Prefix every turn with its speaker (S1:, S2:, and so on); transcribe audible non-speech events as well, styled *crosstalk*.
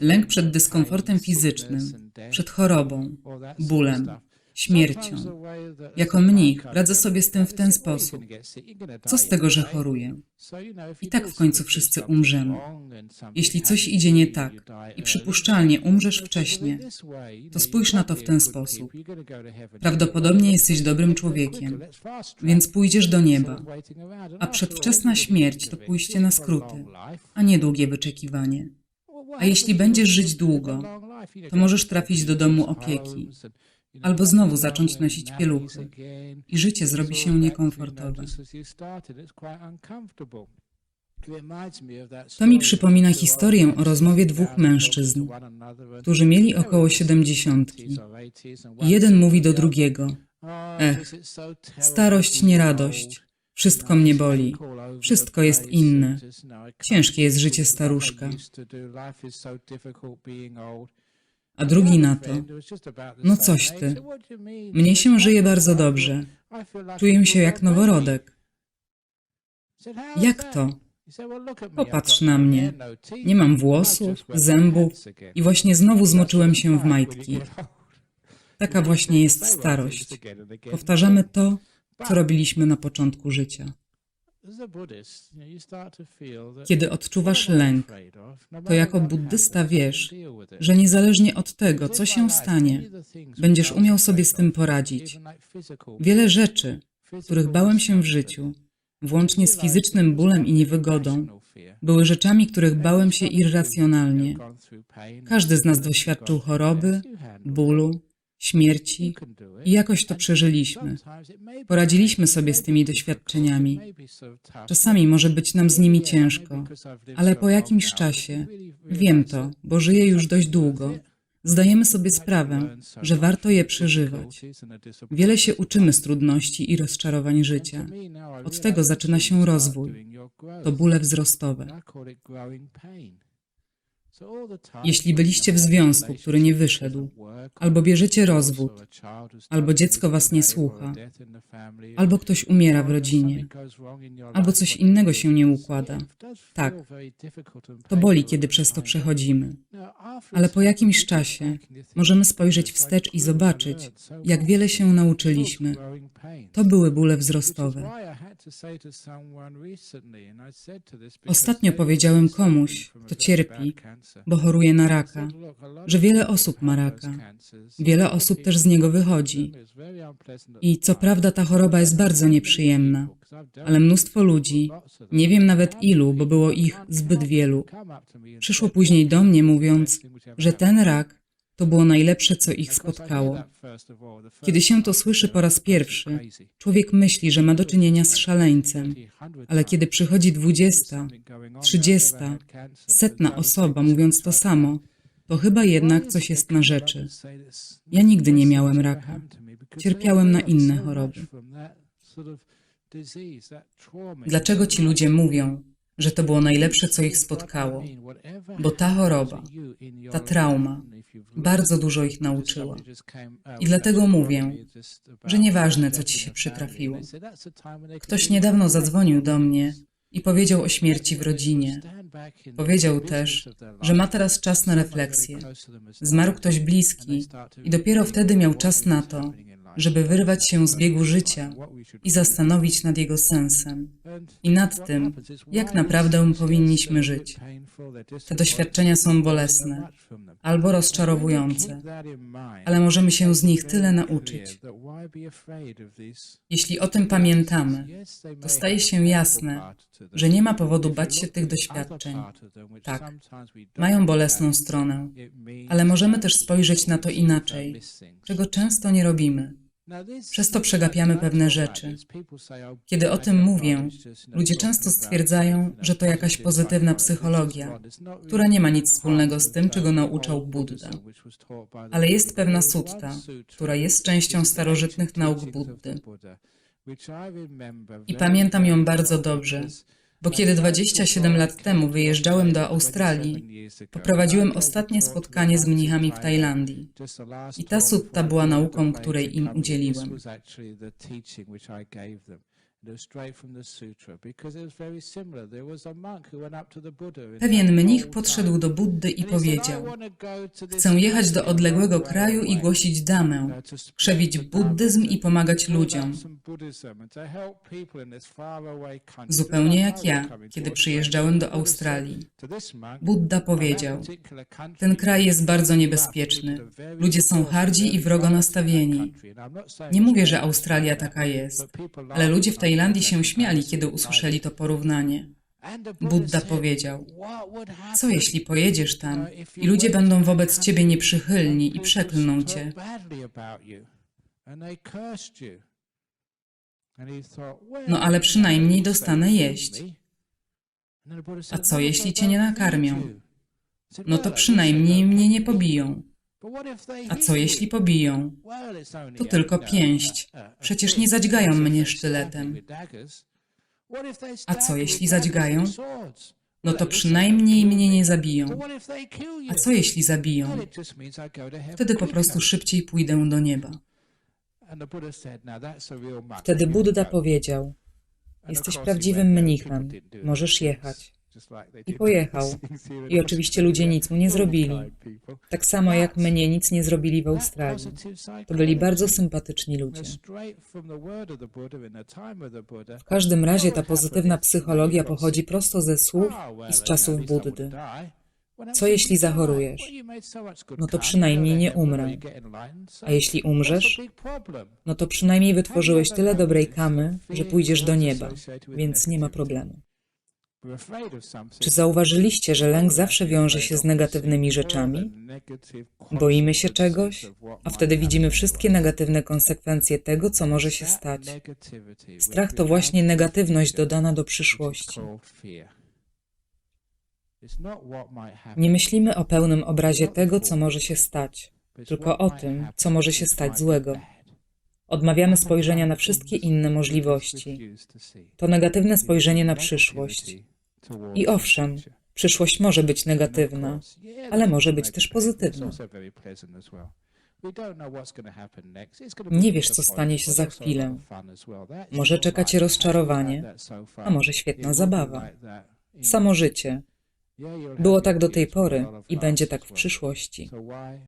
S1: Lęk przed dyskomfortem fizycznym, przed chorobą, bólem, śmiercią. Jako mnich radzę sobie z tym w ten sposób. Co z tego, że choruję? I tak w końcu wszyscy umrzemy. Jeśli coś idzie nie tak i przypuszczalnie umrzesz wcześnie, to spójrz na to w ten sposób. Prawdopodobnie jesteś dobrym człowiekiem, więc pójdziesz do nieba, a przedwczesna śmierć to pójście na skróty, a nie długie wyczekiwanie. A jeśli będziesz żyć długo, to możesz trafić do domu opieki, albo znowu zacząć nosić pieluchy i życie zrobi się niekomfortowe. To mi przypomina historię o rozmowie dwóch mężczyzn, którzy mieli około siedemdziesiątki. Jeden mówi do drugiego: Ech, starość, nie radość. Wszystko mnie boli. Wszystko jest inne. Ciężkie jest życie staruszka. A drugi na to: No coś ty. Mnie się żyje bardzo dobrze. Czuję się jak noworodek. Jak to? Popatrz na mnie. Nie mam włosów, zębów i właśnie znowu zmoczyłem się w majtki. Taka właśnie jest starość. Powtarzamy to, co robiliśmy na początku życia. Kiedy odczuwasz lęk, to jako buddysta wiesz, że niezależnie od tego, co się stanie, będziesz umiał sobie z tym poradzić. Wiele rzeczy, których bałem się w życiu, włącznie z fizycznym bólem i niewygodą, były rzeczami, których bałem się irracjonalnie. Każdy z nas doświadczył choroby, bólu, śmierci i jakoś to przeżyliśmy. Poradziliśmy sobie z tymi doświadczeniami. Czasami może być nam z nimi ciężko, ale po jakimś czasie, wiem to, bo żyję już dość długo, zdajemy sobie sprawę, że warto je przeżywać. Wiele się uczymy z trudności i rozczarowań życia. Od tego zaczyna się rozwój. To bóle wzrostowe. Jeśli byliście w związku, który nie wyszedł, albo bierzecie rozwód, albo dziecko was nie słucha, albo ktoś umiera w rodzinie, albo coś innego się nie układa, tak, to boli, kiedy przez to przechodzimy. Ale po jakimś czasie możemy spojrzeć wstecz i zobaczyć, jak wiele się nauczyliśmy. To były bóle wzrostowe. Ostatnio powiedziałem komuś, kto cierpi, bo choruje na raka, że wiele osób ma raka. Wiele osób też z niego wychodzi. I co prawda ta choroba jest bardzo nieprzyjemna, ale mnóstwo ludzi, nie wiem nawet ilu, bo było ich zbyt wielu, przyszło później do mnie mówiąc, że ten rak to było najlepsze, co ich spotkało. Kiedy się to słyszy po raz pierwszy, człowiek myśli, że ma do czynienia z szaleńcem, ale kiedy przychodzi dwudziesta, trzydziesta, setna osoba mówiąc to samo, to chyba jednak coś jest na rzeczy. Ja nigdy nie miałem raka. Cierpiałem na inne choroby. Dlaczego ci ludzie mówią, że to było najlepsze, co ich spotkało? Bo ta choroba, ta trauma, bardzo dużo ich nauczyła. I dlatego mówię, że nieważne, co ci się przytrafiło. Ktoś niedawno zadzwonił do mnie i powiedział o śmierci w rodzinie. Powiedział też, że ma teraz czas na refleksję. Zmarł ktoś bliski i dopiero wtedy miał czas na to, żeby wyrwać się z biegu życia i zastanowić nad jego sensem i nad tym, jak naprawdę powinniśmy żyć. Te doświadczenia są bolesne albo rozczarowujące, ale możemy się z nich tyle nauczyć. Jeśli o tym pamiętamy, to staje się jasne, że nie ma powodu bać się tych doświadczeń. Tak, mają bolesną stronę, ale możemy też spojrzeć na to inaczej, czego często nie robimy. Przez to przegapiamy pewne rzeczy. Kiedy o tym mówię, ludzie często stwierdzają, że to jakaś pozytywna psychologia, która nie ma nic wspólnego z tym, czego nauczał Buddha. Ale jest pewna sutta, która jest częścią starożytnych nauk Buddy. I pamiętam ją bardzo dobrze, bo kiedy 27 lat temu wyjeżdżałem do Australii, poprowadziłem ostatnie spotkanie z mnichami w Tajlandii. I ta sutta była nauką, której im udzieliłem. Pewien mnich podszedł do Buddy i powiedział: Chcę jechać do odległego kraju i głosić damę, krzewić buddyzm i pomagać ludziom. Zupełnie jak ja, kiedy przyjeżdżałem do Australii. Buddha powiedział: Ten kraj jest bardzo niebezpieczny. Ludzie są hardzi i wrogo nastawieni. Nie mówię, że Australia taka jest, ale ludzie w Tajlandii się śmiali, kiedy usłyszeli to porównanie. Buddha powiedział: Co jeśli pojedziesz tam i ludzie będą wobec ciebie nieprzychylni i przeklną cię? No ale przynajmniej dostanę jeść. A co jeśli cię nie nakarmią? No to przynajmniej mnie nie pobiją. A co jeśli pobiją? To tylko pięść. Przecież nie zadźgają mnie sztyletem. A co jeśli zadźgają? No to przynajmniej mnie nie zabiją. A co jeśli zabiją? Wtedy po prostu szybciej pójdę do nieba.
S2: Wtedy Buddha powiedział: Jesteś prawdziwym mnichem, możesz jechać. I pojechał. *laughs* I oczywiście ludzie nic mu nie zrobili. Tak samo jak mnie nic nie zrobili w Australii. To byli bardzo sympatyczni ludzie. W każdym razie ta pozytywna psychologia pochodzi prosto ze słów i z czasów Buddy. Co jeśli zachorujesz? No to przynajmniej nie umrę. A jeśli umrzesz? No to przynajmniej wytworzyłeś tyle dobrej kamy, że pójdziesz do nieba, więc nie ma problemu. Czy zauważyliście, że lęk zawsze wiąże się z negatywnymi rzeczami? Boimy się czegoś, a wtedy widzimy wszystkie negatywne konsekwencje tego, co może się stać. Strach to właśnie negatywność dodana do przyszłości. Nie myślimy o pełnym obrazie tego, co może się stać, tylko o tym, co może się stać złego. Odmawiamy spojrzenia na wszystkie inne możliwości. To negatywne spojrzenie na przyszłość. I owszem, przyszłość może być negatywna, ale może być też pozytywna.
S3: Nie wiesz, co stanie się za chwilę. Może czeka cię rozczarowanie, a może świetna zabawa.
S2: Samo życie. Było tak do tej pory i będzie tak w przyszłości.